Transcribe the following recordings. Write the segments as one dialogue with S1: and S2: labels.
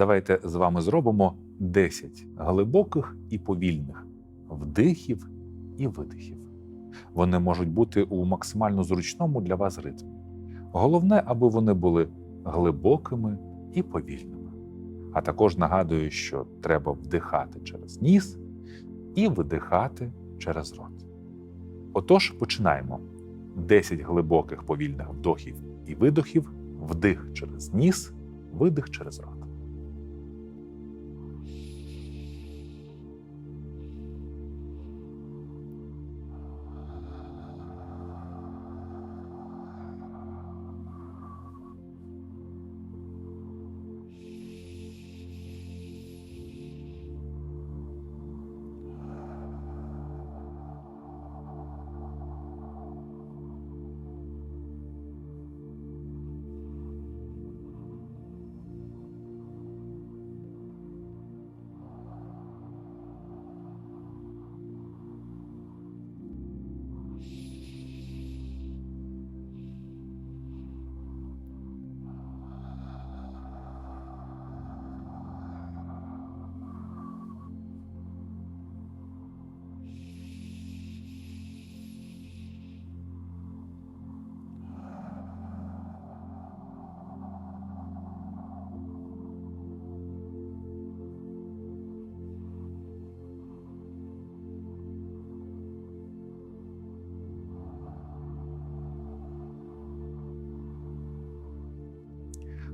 S1: Давайте з вами зробимо 10 глибоких і повільних вдихів і видихів. Вони можуть бути у максимально зручному для вас ритмі. Головне, аби вони були глибокими і повільними. А також нагадую, що треба вдихати через ніс і видихати через рот. Отож, починаємо. 10 глибоких повільних вдохів і видохів, вдих через ніс, видих через рот.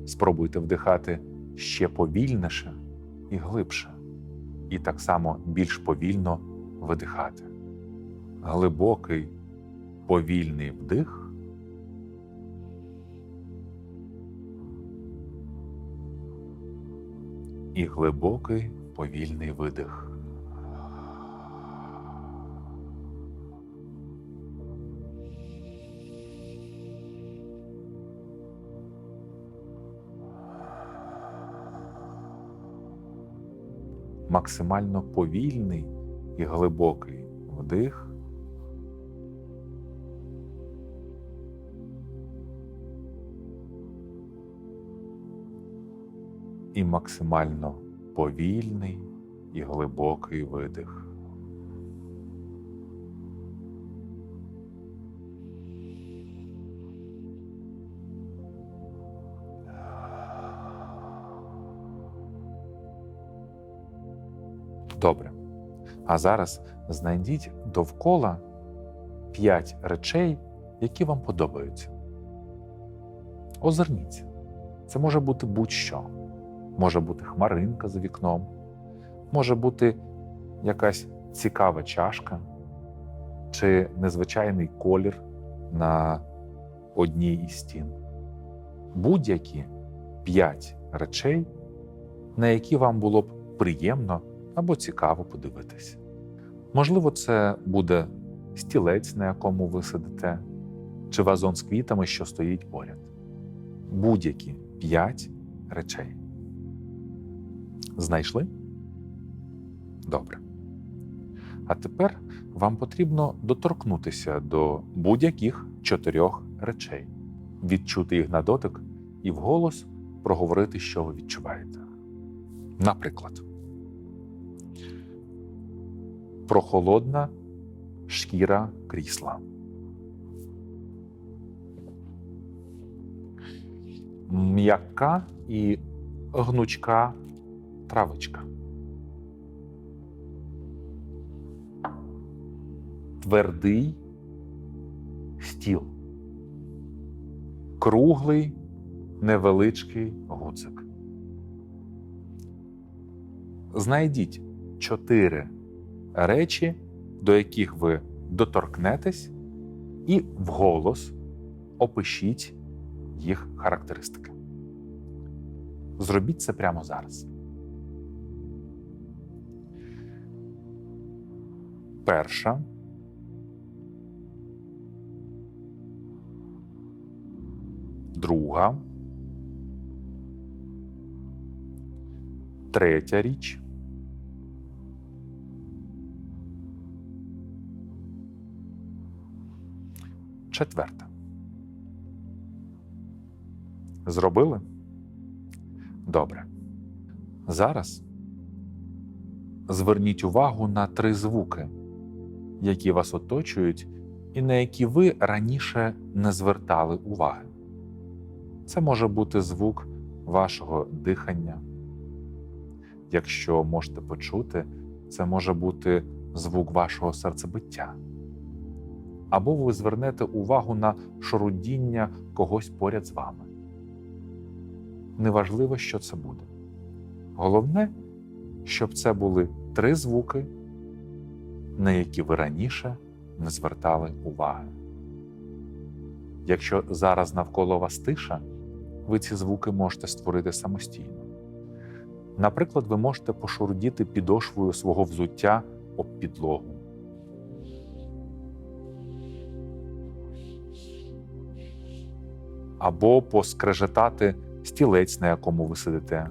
S1: Спробуйте вдихати ще повільніше і глибше, і так само більш повільно видихати. Глибокий повільний вдих. І глибокий повільний видих. Максимально повільний і глибокий вдих. І максимально повільний і глибокий видих. Добре. А зараз знайдіть довкола п'ять речей, які вам подобаються. Озирніться. Це може бути будь-що. Може бути хмаринка за вікном, може бути якась цікава чашка чи незвичайний колір на одній із стін. Будь-які п'ять речей, на які вам було б приємно або цікаво подивитись. Можливо, це буде стілець, на якому ви сидите, чи вазон з квітами, що стоїть поряд. Будь-які п'ять речей. Знайшли? Добре. А тепер вам потрібно доторкнутися до будь-яких чотирьох речей, відчути їх на дотик і вголос проговорити, що ви відчуваєте. Наприклад, прохолодна шкіра крісла. М'яка і гнучка травичка. Твердий стіл. Круглий невеличкий гуцик. Знайдіть чотири речі, до яких ви доторкнетесь, і вголос опишіть їх характеристики. Зробіть це прямо зараз. Перша. Друга. Третя річ. Четверта. Зробили? Добре. Зараз зверніть увагу на три звуки, які вас оточують і на які ви раніше не звертали уваги. Це може бути звук вашого дихання. Якщо можете почути, це може бути звук вашого серцебиття. Або ви звернете увагу на шурудіння когось поряд з вами. Неважливо, що це буде. Головне, щоб це були три звуки, на які ви раніше не звертали уваги. Якщо зараз навколо вас тиша, ви ці звуки можете створити самостійно. Наприклад, ви можете пошурдіти підошвою свого взуття об підлогу. Або поскрежетати стілець, на якому ви сидите.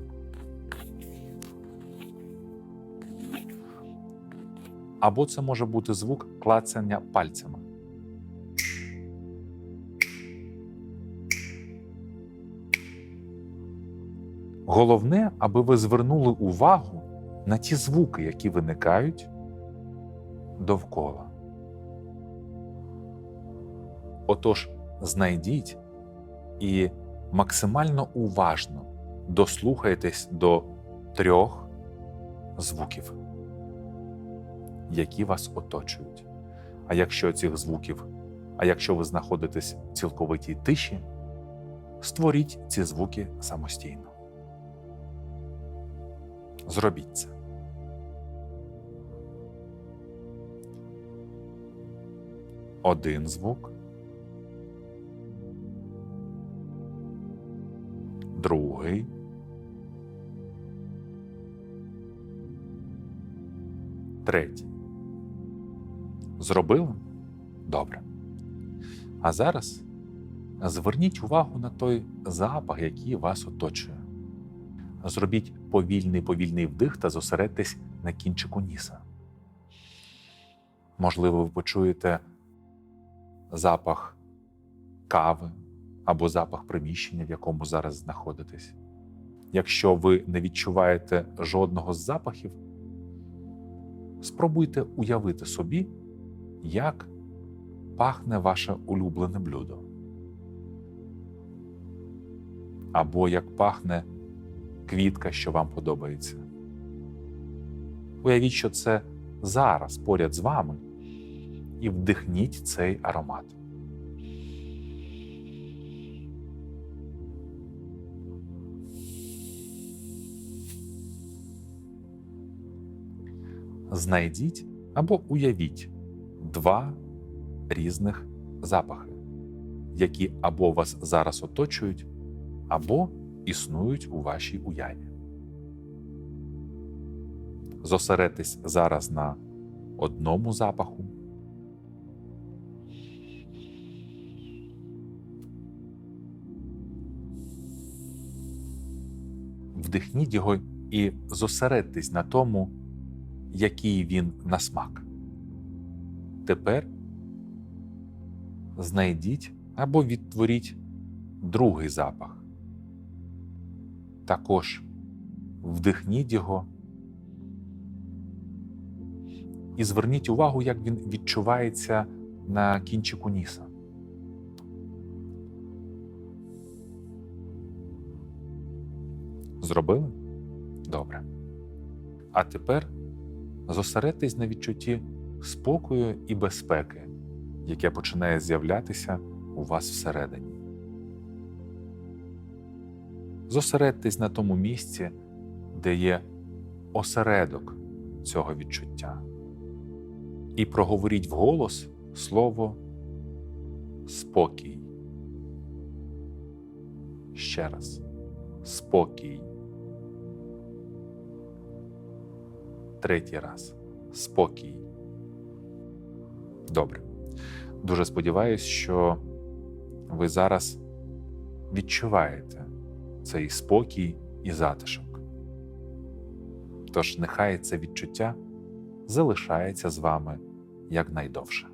S1: Або це може бути звук клацання пальцями. Головне, аби ви звернули увагу на ті звуки, які виникають довкола. Отож, знайдіть і максимально уважно дослухайтесь до трьох звуків, які вас оточують. А якщо цих звуків, а якщо ви знаходитесь в цілковитій тиші, створіть ці звуки самостійно. Зробіть це. Один звук. Другий. Третій. Зробили? Добре. А зараз зверніть увагу на той запах, який вас оточує. Зробіть повільний повільний вдих та зосередьтесь на кінчику ніса. Можливо, ви почуєте запах кави або запах приміщення, в якому зараз знаходитесь. Якщо ви не відчуваєте жодного з запахів, спробуйте уявити собі, як пахне ваше улюблене блюдо. Або як пахне квітка, що вам подобається. Уявіть, що це зараз поряд з вами, і вдихніть цей аромат. Знайдіть або уявіть два різних запахи, які або вас зараз оточують, або існують у вашій уяві. Зосередьтесь зараз на одному запаху. Вдихніть його і зосередьтесь на тому, який він на смак. Тепер знайдіть або відтворіть другий запах. Також вдихніть його і зверніть увагу, як він відчувається на кінчику ніса. Зробили? Добре. А тепер зосередьтесь на відчутті спокою і безпеки, яке починає з'являтися у вас всередині. Зосередьтесь на тому місці, де є осередок цього відчуття, і проговоріть вголос слово спокій. Ще раз спокій. Третій раз спокій. Добре. Дуже сподіваюсь, що ви зараз відчуваєте цей спокій і затишок. Тож нехай це відчуття залишається з вами якнайдовше.